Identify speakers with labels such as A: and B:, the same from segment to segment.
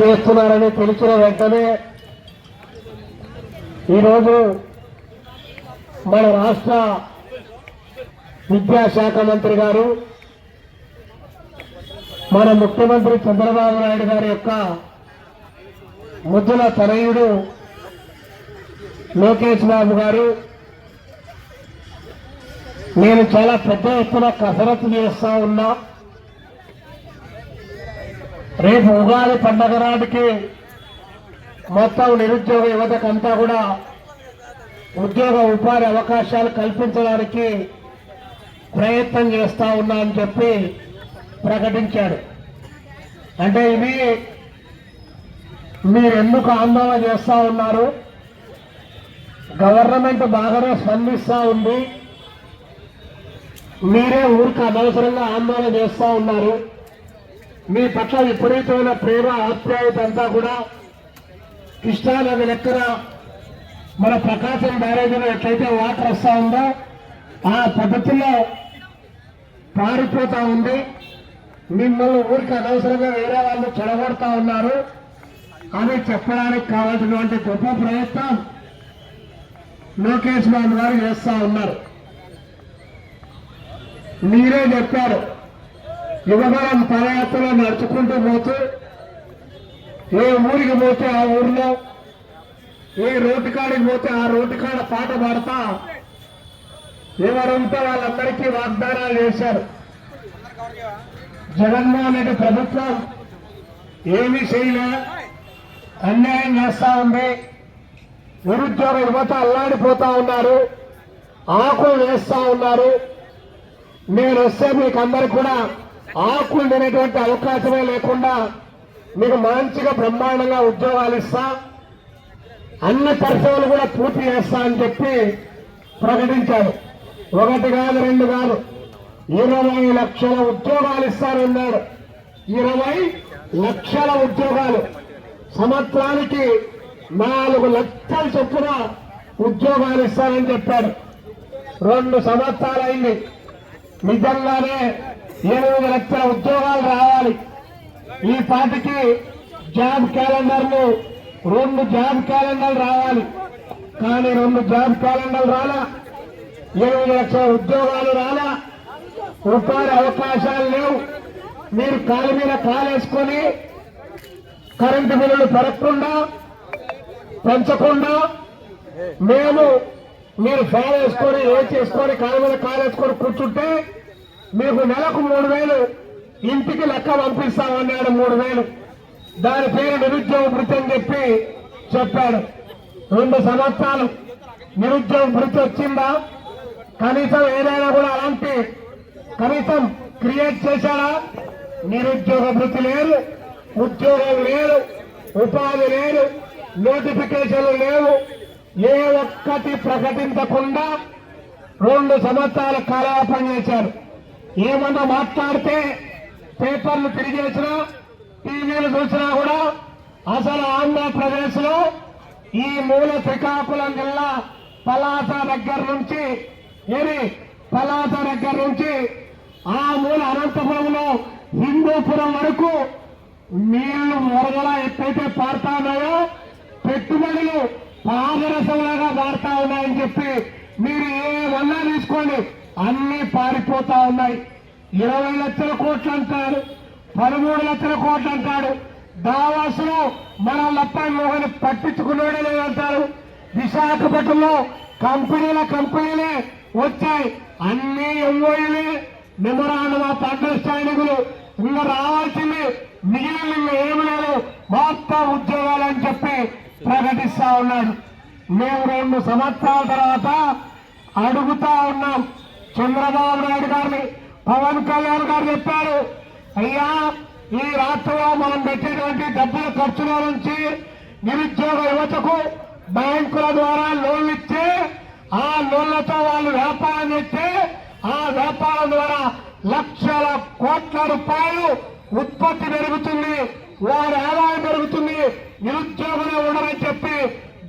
A: చేస్తున్నారని తెలిసిన వెంటనే ఈరోజు మన రాష్ట్ర విద్యాశాఖ మంత్రి గారు మన ముఖ్యమంత్రి చంద్రబాబు నాయుడు గారి యొక్క ముద్దుల తనయుడు లోకేష్ బాబు గారు నేను చాలా పెద్ద ఎత్తున కసరత్తు చేస్తా ఉన్నా. రేపు ఉగాది పండగ నాటికి మొత్తం నిరుద్యోగ యువతకంతా కూడా ఉద్యోగ ఉపాధి అవకాశాలు కల్పించడానికి ప్రయత్నం చేస్తా ఉన్నా అని చెప్పి ప్రకటించాడు. అంటే ఇది మీరు ఎందుకు ఆందోళన చేస్తూ ఉన్నారు? గవర్నమెంట్ బాగానే స్పందిస్తూ ఉంది. మీరే ఊరికి అనవసరంగా ఆందోళన చేస్తూ ఉన్నారు. మీ పట్ల విపరీతమైన ప్రేమ ఆప్యాయత అంతా కూడా కృష్ణానది లెక్కన మన ప్రకాశం బ్యారేజీలో ఎట్లయితే వాటర్ వస్తూ ఉందో ఆ పద్ధతిలో పారిపోతూ ఉంది. మిమ్మల్ని ఊరికి అనవసరంగా వేరే వాళ్ళు చెడగొడతా ఉన్నారు. అని చెప్పడానికి కావాల్సినటువంటి గొప్ప ప్రయత్నం లోకేష్ బాబు గారు చేస్తూ ఉన్నారు. మీరే చెప్పారు. యువగలం పాదయాత్రలో నడుచుకుంటూ పోతూ ఏ ఊరికి పోతే ఆ ఊర్లో ఏ రోడ్డు కాడికి పోతే ఆ రోడ్డు కాడ పాట పాడతా ఎవరుంటే వాళ్ళందరికీ వాగ్దానాలు చేశారు. జగన్మోహన్ రెడ్డి ప్రభుత్వం ఏమీ చేయలే అన్యాయం చేస్తా ఉంది నిరుద్యోగ యువత అల్లాడిపోతా ఉన్నారు ఆకులు వేస్తా ఉన్నారు. నేను వస్తే మీకు అందరికి కూడా ఆకులు తినేటువంటి అవకాశమే లేకుండా మీకు మంచిగా బ్రహ్మాండంగా ఉద్యోగాలు ఇస్తా అన్ని పరిశ్రమలు కూడా పూర్తి చేస్తా అని చెప్పి ప్రకటించాడు ఒకటి కాదు రెండు కాదు. ఇరవై లక్షల ఉద్యోగాలు ఇస్తానన్నారు ఇరవై లక్షల ఉద్యోగాలు. సంవత్సరానికి నాలుగు లక్షల చొప్పున ఉద్యోగాలు ఇస్తానని చెప్పారు రెండు సంవత్సరాలైంది నిజంగానే ఎనిమిది లక్షల ఉద్యోగాలు రావాలి. ఈ పాటికి జాబ్ క్యాలెండర్లు రెండు జాబ్ క్యాలెండర్లు రావాలి. కానీ రెండు జాబ్ క్యాలెండర్లు రాలా. ఎనిమిది లక్షల ఉద్యోగాలు రాలా. ఉపాధి అవకాశాలు లేవు. మీరు కాలు మీద కాలేసుకొని కరెంటు బిల్లులు పెరగకుండా పెంచకుండా మేము మీరు ఫ్యాన్ వేసుకొని ఏ చేసుకొని కాలు మీద కాలేసుకొని కూర్చుంటే మీకు నెలకు మూడు వేలు ఇంటికి లెక్క పంపిస్తామన్నాడు మూడు వేలు. దాని పేరు నిరుద్యోగ భృతి అని చెప్పి చెప్పాడు. రెండు సంవత్సరాలు నిరుద్యోగ భృతి వచ్చిందా? కనీసం ఏదైనా కూడా అలాంటి కనీసం క్రియేట్ చేశాడా? నిరుద్యోగ భృతి లేదు ఉద్యోగం లేదు ఉపాధి లేదు నోటిఫికేషన్లు లేవు. ఏ ఒక్కటి ప్రకటించకుండా రెండు సంవత్సరాల కాలయాపన చేశారు ఏమన్నా మాట్లాడితే పేపర్లు తిరిగేసినా టీవీలు చూసినా కూడా అసలు ఆంధ్రప్రదేశ్లో ఈ మూల శ్రీకాకుళం జిల్లా పలాస దగ్గర నుంచి ఏమి పలాస దగ్గర నుంచి ఆ మూల అనంతపురంలో హిందూపురం వరకు నీళ్ళు వరదలా ఎప్పుడైతే పారుతా ఉన్నాయో పెట్టుబడులు పాదరసంలాగా మారుతా ఉన్నాయని చెప్పి మీరు ఏమన్నా తీసుకోండి? అన్ని పారిపోతా ఉన్నాయి. ఇరవై లక్షల కోట్లు అంటాడు పదమూడు లక్షల కోట్లు అంటాడు. దావాసులో మన లప్పాయి మోహన్ పట్టించుకున్నాడే లేదంటారు. విశాఖపట్నంలో కంపెనీల కంపెనీలే వచ్చాయి. అన్ని ఎంఓఈలే మెమరాండం ఆఫ్ అండర్స్టాండింగ్లు ఇంకా రావాల్సింది మిగిలిన ఏమి లేదు. మొత్తం ఉద్యోగాలు అని చెప్పి ప్రకటిస్తా ఉన్నాడు. మేము రెండు సంవత్సరాల తర్వాత అడుగుతా ఉన్నాం. చంద్రబాబు నాయుడు గారిని పవన్ కళ్యాణ్ గారు చెప్పారు. అయ్యా ఈ రాష్ట్రంలో మనం పెట్టేటువంటి డబ్బుల ఖర్చుల నుంచి నిరుద్యోగ యువతకు బ్యాంకుల ద్వారా లోన్లు ఇస్తే ఆ లోన్లతో వాళ్ళు వ్యాపారం చేస్తే ఆ వ్యాపారం ద్వారా లక్షల కోట్ల రూపాయలు ఉత్పత్తి పెరుగుతుంది వారి ఆదాయం పెరుగుతుంది నిరుద్యోగులు ఉండరని చెప్పి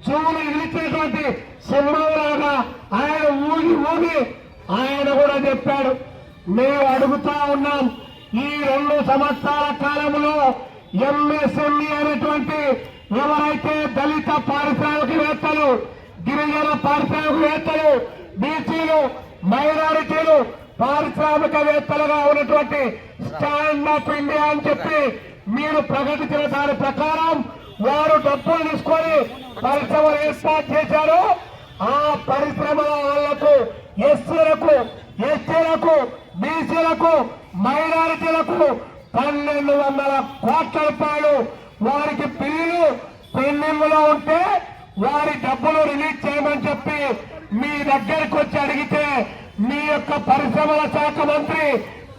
A: జూలు ఇలిచేటువంటి సింహంలాగా ఆయన ఊగి ఊగి ఆయన కూడా చెప్పాడు మేము అడుగుతా ఉన్నాం ఈ రెండు సంవత్సరాల కాలంలో ఎంఎస్ఎంఈ అనేటువంటి ఎవరైతే దళిత పారిశ్రామికవేత్తలు గిరిజన పారిశ్రామికవేత్తలు బీసీలు మైనారిటీలు పారిశ్రామికవేత్తలుగా ఉన్నటువంటి స్టాండ్ అప్ ఇండియా అని చెప్పి మీరు ప్రకటించిన దాని ప్రకారం వారు డబ్బులు తీసుకొని పరిశ్రమలు ఏర్పాటు చేశారు. ఆ పరిశ్రమల వాళ్ళకు ఎస్సీలకు ఎస్టీలకు బీసీలకు మైనారిటీలకు పన్నెండు వందల కోట్ల రూపాయలు వారికి పిల్లలు పెండింగ్లో ఉంటే వారి డబ్బులు రిలీజ్ చేయమని చెప్పి మీ దగ్గరికి వచ్చి అడిగితే మీ యొక్క పరిశ్రమల శాఖ మంత్రి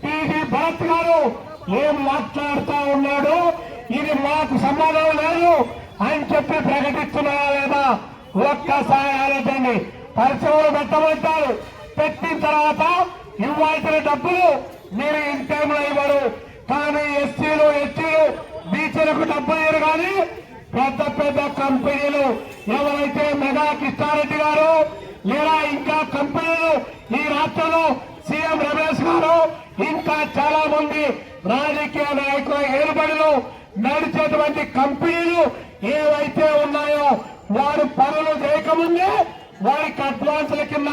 A: టీజీ భరత్ గారు ఏం మాట్లాడుతూ ఉన్నాడు? ఇది మాకు సమాధానం లేదు అని చెప్పి ప్రకటిస్తున్నారా లేదా? ఒక్కసారి ఆలోచండి పరిశ్రమలు పెట్టమంటారు పెట్టిన తర్వాత ఇవ్వాల్సిన డబ్బులు మీరు ఇన్ టైంలో ఇవ్వరు. కానీ ఎస్సీలు ఎస్టీలు బీసీలకు డబ్బులు ఇవ్వరు కానీ పెద్ద పెద్ద కంపెనీలు ఎవరైతే మెగా కృష్ణారెడ్డి గారు లేదా ఇంకా కంపెనీలు ఈ రాష్ట్రంలో సీఎం రమేష్ గారు ఇంకా చాలా మంది రాజకీయ నాయకుల ఏలుబడిలో నడిచేటువంటి కంపెనీలు ఏవైతే ఉన్నాయో వారు పనులు చేయకముందే వారికి అడ్వాన్సుల కింద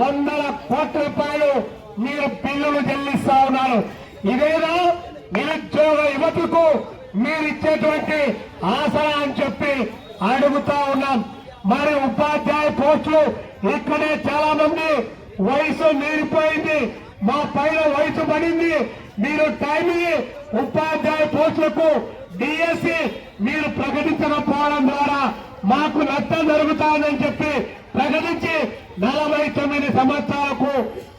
A: వందల కోట్ల రూపాయలు మీరు బిల్లులు చెల్లిస్తా ఉన్నారు. ఇదేదో నిరుద్యోగ యువతకు మీరు ఇచ్చేటువంటి ఆసరా అని చెప్పి అడుగుతా ఉన్నాం. మరి ఉపాధ్యాయ పోస్టులు ఇక్కడే చాలా మంది వయసు మీరిపోయింది. మా పైన వయసు పడింది. మీరు టైం ఉపాధ్యాయ పోస్టులకు డిఎస్సి మీరు ప్రకటించకపోవడం ద్వారా మాకు నష్టం జరుగుతాదని చెప్పి ప్రకటించి నలభై తొమ్మిది సంవత్సరాలకు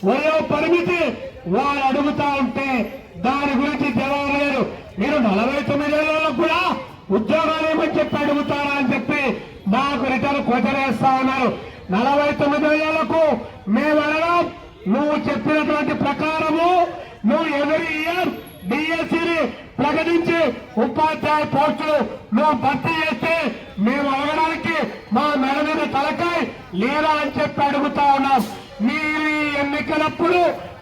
A: వయో పరిమితి వారు అడుగుతా ఉంటే దాని గురించి జవాబు లేదు. మీరు నలభై తొమ్మిది ఏళ్ళలో కూడా ఉద్యోగాలు ఏమని చెప్పి అడుగుతారా అని చెప్పి మాకు రిటర్న్ కొట్టరేస్తా ఉన్నారు. నలభై తొమ్మిది ఏళ్ళకు మేము అడగం. నువ్వు చెప్పినటువంటి ప్రకారము నువ్వు ఎవరి ఇయర్ డిఎస్సిని ప్రకటించి ఉపాధ్యాయ పోస్టులు నువ్వు భర్తీ చేస్తే మేము అడగడానికి మా మెడ మీద తలకాయ. లేదా అని చెప్పి అడుగుతా ఉన్నాం. మీరు ఈ ఎన్నికలప్పుడు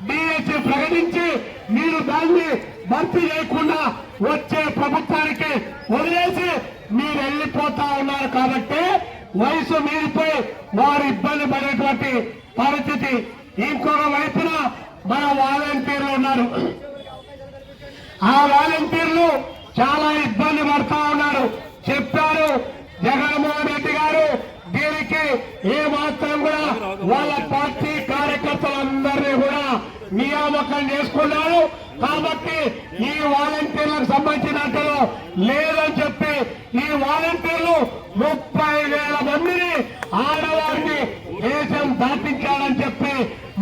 A: డిఎస్సి ప్రకటించి మీరు దాన్ని భర్తీ చేయకుండా వచ్చే ప్రభుత్వానికి వదిలేసి మీరు వెళ్ళిపోతా ఉన్నారు కాబట్టి వయసు మీరిపోయి వారు ఇబ్బంది పడేటువంటి పరిస్థితి ఇంకొక వైపున మన వాలంటీర్లు ఉన్నారు. ఆ వాలంటీర్లు చాలా ఇబ్బంది పడతా ఉన్నారు చెప్పారు జగన్మోహన్ రెడ్డి గారు దీనికి ఏ మాత్రం కూడా వాళ్ళ పార్టీ కార్యకర్తలందరినీ కూడా నియామకం చేసుకున్నారు. కాబట్టి ఈ వాలంటీర్లకు సంబంధించినట్లు లేదని చెప్పి ఈ వాలంటీర్లు ముప్పై వేల మందిని ఆడవారిని దేశం దాటించాలని చెప్పి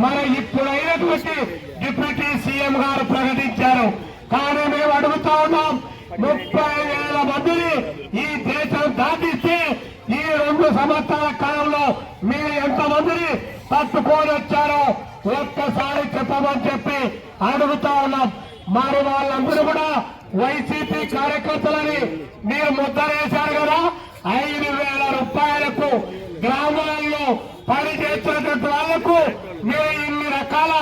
A: మరి ఇప్పుడైనటువంటి డిప్యూటీ సీఎం గారు ప్రకటించారు. కానీ మేము అడుగుతా ఉన్నాం ముప్పై వేల మందిని ఈ దేశం దాటిస్తే ఈ రెండు సంవత్సరాల కాలంలో మీరు ఎంతమందిని తట్టుకొని వచ్చారో ఒక్కసారి చెప్పమని చెప్పి అడుగుతా ఉన్నాం. మరి వాళ్ళందరూ కూడా వైసీపీ కార్యకర్తలని మీరు ముద్రేశారు కదా? ఐదు వేల రూపాయలకు గ్రామాల్లో పని చేస్తున్నటువంటి వాళ్ళకు మీరు ఇన్ని రకాల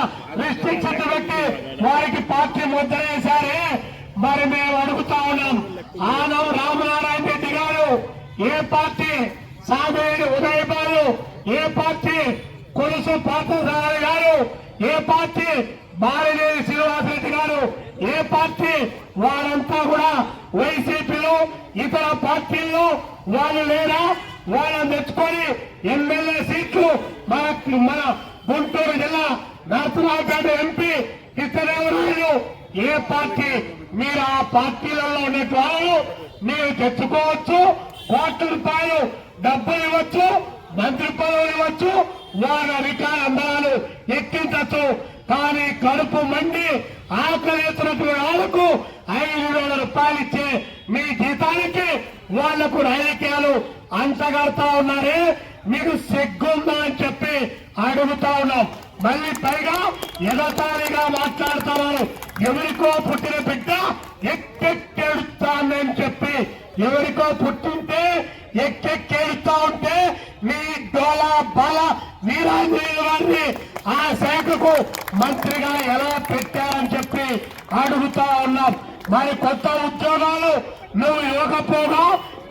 A: రిస్ట్రిక్షన్స్ పెట్టి వారికి పార్టీ ముద్ర వేశారే మరి మేము అడుగుతా ఉన్నాం. ఆనవ్ రామనారాయణ రెడ్డి గారు ఏ పార్టీ? సామేడి ఉదయ్ ఏ పార్టీ? కొలుసు పార్థసారథి గారు ఏ పార్టీ? బాలినేని శ్రీనివాసరెడ్డి గారు. ఏ పార్టీ? వారంతా కూడా వైసీపీలో ఇతర పార్టీల్లో వాళ్ళు లేరా? వాళ్ళని తెచ్చుకొని ఎమ్మెల్యే సీట్లు మన మన గుంటూరు జిల్లా నరసరావుపేట ఎంపీ కృష్ణదేవరాయలు ఏ పార్టీ? మీరు ఆ పార్టీలలో ఉండే వాళ్ళు మీరు తెచ్చుకోవచ్చు. కోట్ల రూపాయలు డబ్బులు ఇవ్వచ్చు మంత్రి పదవులు ఇవ్వచ్చు వాళ్ళ అధికార అందాలు ఎక్కించచ్చు. కానీ కడుపు మండి ఆకలిస్తున్నటువంటి వాళ్ళకు ఐదు వేల రూపాయలు ఇచ్చే మీ జీతానికి వాళ్ళకు రాజకీయాలు అంతగడతా ఉన్నారే. మీకు సిగ్గుందా అని చెప్పి అడుగుతా ఉన్నాం. మళ్ళీ పైగా ఎగతాళిగా మాట్లాడుతున్నారు ఎవరికో పుట్టిన బిడ్డ ఎక్కెక్కెడుతానని చెప్పి ఎవరికో పుట్టింటే ఎక్కెక్కేడుతా ఉంటే మీ డోలా బల వీరాంజనేయులు వారిని ఆ శాఖకు మంత్రిగా ఎలా పెట్టారని చెప్పి అడుగుతా ఉన్నాం. మరి కొత్త ఉద్యోగాలు నువ్వు ఇవ్వకపోగా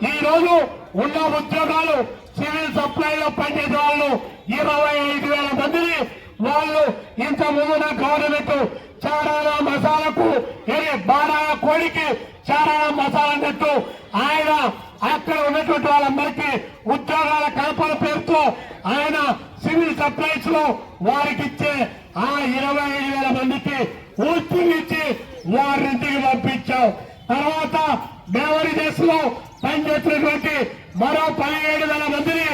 A: ఈ రోజు ఉన్న ఉద్యోగాలు సివిల్ సప్లైలో పనిచేసే వాళ్ళు ఇరవై ఐదు వేల మందిని వాళ్ళు ఇంత ముందున గవర్నమెంట్ చారాల మసాలకు ఏ కోడికి చారాల మసాలా అన్నట్టు ఆయన అక్కడ ఉన్నటువంటి వాళ్ళందరికీ ఉద్యోగాల కల్పన పేరుతో ఆయన సివిల్ సప్లైస్లో వారికి ఇచ్చే ఆ ఇరవై ఐదు వేల మందికి ఉద్యోగం ఇచ్చి వారింటికి పంపించాం. తర్వాత బేవరి దేశంలో పనిచేసినటువంటి మరో పదిహేడు వేల మందిని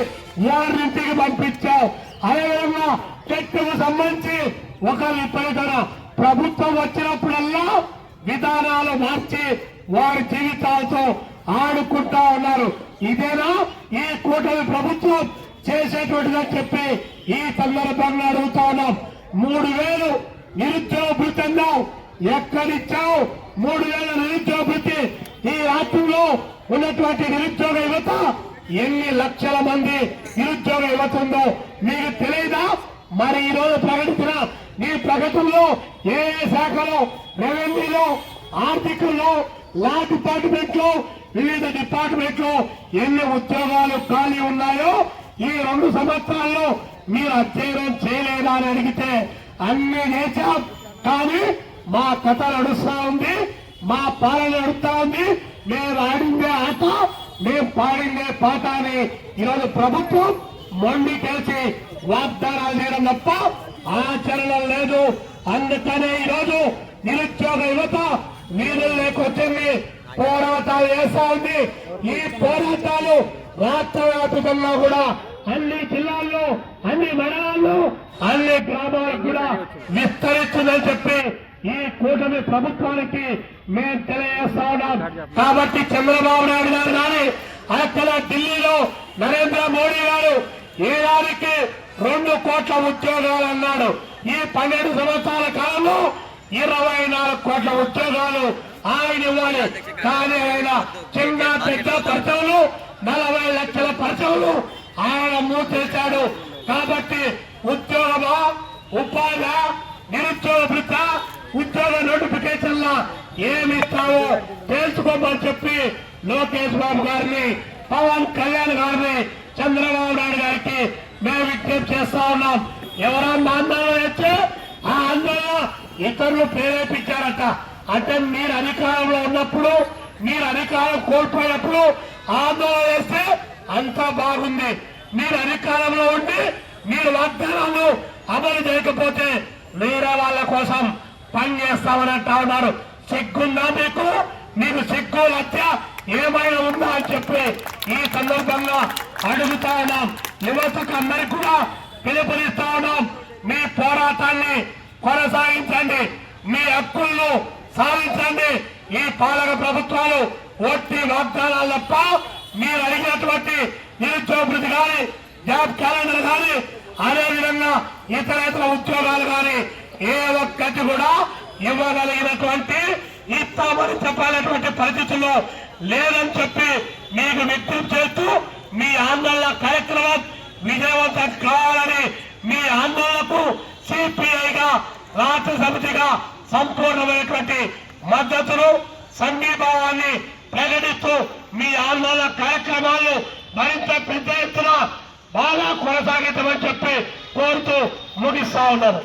A: వారింటికి పంపించాం అదేవిధంగా చెట్టుకు సంబంధించి ఒక విపరీతన ప్రభుత్వం వచ్చినప్పుడల్లా విధానాలు మార్చి వారి జీవితాలతో ఆడుకుంటా ఉన్నారు ఇదేనా ఈ కూటమి ప్రభుత్వం చేసేటువంటిదని చెప్పి ఈ సందర్భంగా అడుగుతా ఉన్నాం మూడు వేలు నిరుద్యోగ భృతి అన్నావు ఎక్కడిచ్చావు? మూడు వేల నిరుద్యోగ భృతి ఈ రాష్ట్రంలో ఉన్నటువంటి నిరుద్యోగ యువత ఎన్ని లక్షల మంది నిరుద్యోగ యువత ఉందో మీకు తెలియదా మరి ఈ రోజు ప్రకటించిన ఈ ప్రకటనలో ఏ ఏ శాఖలో రెవెన్యూలో ఆర్థికంలో లా డిపార్ట్మెంట్లో వివిధ డిపార్ట్మెంట్లో ఎన్ని ఉద్యోగాలు ఖాళీ ఉన్నాయో ఈ రెండు సంవత్సరాల్లో మీరు అధ్యయనం చేయలేదా అని అడిగితే అన్ని చేశాం కానీ మా కథ నడుస్తా ఉంది మా పాలన నడుస్తా ఉంది. మేము ఆడిందే ఆట మేము పాడిందే పాట అని ఈరోజు ప్రభుత్వం మొండి కలిసి వాగ్దానాలు చేయడం తప్ప ఆచరణ లేదు. అందుకనే ఈరోజు నిరుద్యోగ యువత వీధులు లేకొచ్చింది పోరాటాలు చేస్తా ఉంది. ఈ పోరాటాలు రాష్ట్ర వ్యాప్తంగా కూడా అన్ని జిల్లాల్లో అన్ని మండలాల్లో అన్ని గ్రామాలకు కూడా విస్తరిస్తుందని చెప్పి ఈ కూటమి ప్రభుత్వానికి మేము తెలియజేస్తా ఉన్నాం. కాబట్టి చంద్రబాబు నాయుడు గారు కానీ అక్కడ ఢిల్లీలో నరేంద్ర మోడీ గారు ఏడాదికి రెండు కోట్ల ఉద్యోగాలు అన్నాడు. ఈ పన్నెండు సంవత్సరాల కాలంలో ఇరవై నాలుగు కోట్ల ఉద్యోగాలు ఆయన ఇవ్వాలి. కానీ ఆయన చిన్న పెద్ద పరిచయలు నలభై లక్షల పరిచయలు ఆయన మూసేశాడు. కాబట్టి ఉద్యోగమా ఉపాధి నిరుద్యోగ వృత్త ఉద్యోగ నోటిఫికేషన్ల ఏమి ఇస్తావో తెలుసుకోమని చెప్పి లోకేష్ బాబు గారిని పవన్ కళ్యాణ్ గారిని చంద్రబాబు నాయుడు గారికి మేము విజ్ఞప్తి చేస్తా ఉన్నాం. ఎవరన్నా ఆందోళన వచ్చి ఆ ఆందోళన ఇతరులు ప్రేరేపించారట. అంటే మీరు అధికారంలో ఉన్నప్పుడు మీరు అధికారం కోల్పోయినప్పుడు ఆందోళన చేస్తే అంతా బాగుంది. మీరు అధికారంలో ఉండి మీరు వాగ్దానాలు అమలు చేయకపోతే వేరే వాళ్ళ కోసం పని చేస్తామని అంటా ఉన్నారు. సిగ్గుందా మీకు? మీకు సిగ్గు లత్య ఏమైనా ఉందా అని చెప్పి ఈ సందర్భంగా అడుగుతా ఉన్నాం. యువతకు అందరికి కూడా పిలుపునిస్తా ఉన్నాం. మీ పోరాటాన్ని కొనసాగించండి. మీ హక్కులను సాధించండి. ఈ పాలక ప్రభుత్వాలు ఒట్టి వాగ్దానాలు తప్ప మీరు అడిగినటువంటి నిరుద్యోగ కానీ జాబ్ క్యాలెండర్ కానీ అదేవిధంగా ఇతర ఇతర ఉద్యోగాలు కానీ ఏ ఒక్కటి కూడా ఇవ్వగలిగినటువంటి ఇస్తామని చెప్పాలనేటువంటి పరిస్థితుల్లో లేదని చెప్పి మీకు విజ్ఞప్తి చేస్తూ మీ ఆందోళన కార్యక్రమం విజయవంతం కావాలని మీ ఆందోళనకు సిపిఐగా రాష్ట్ర సమితిగా సంపూర్ణమైనటువంటి మద్దతును సంఘీభావాన్ని ప్రకటిస్తూ మీ ఆందోళన కార్యక్రమాలు మరింత పెద్ద ఎత్తున బాగా కొనసాగించమని చెప్పి కోరుతూ ముగిస్తా ఉన్నారు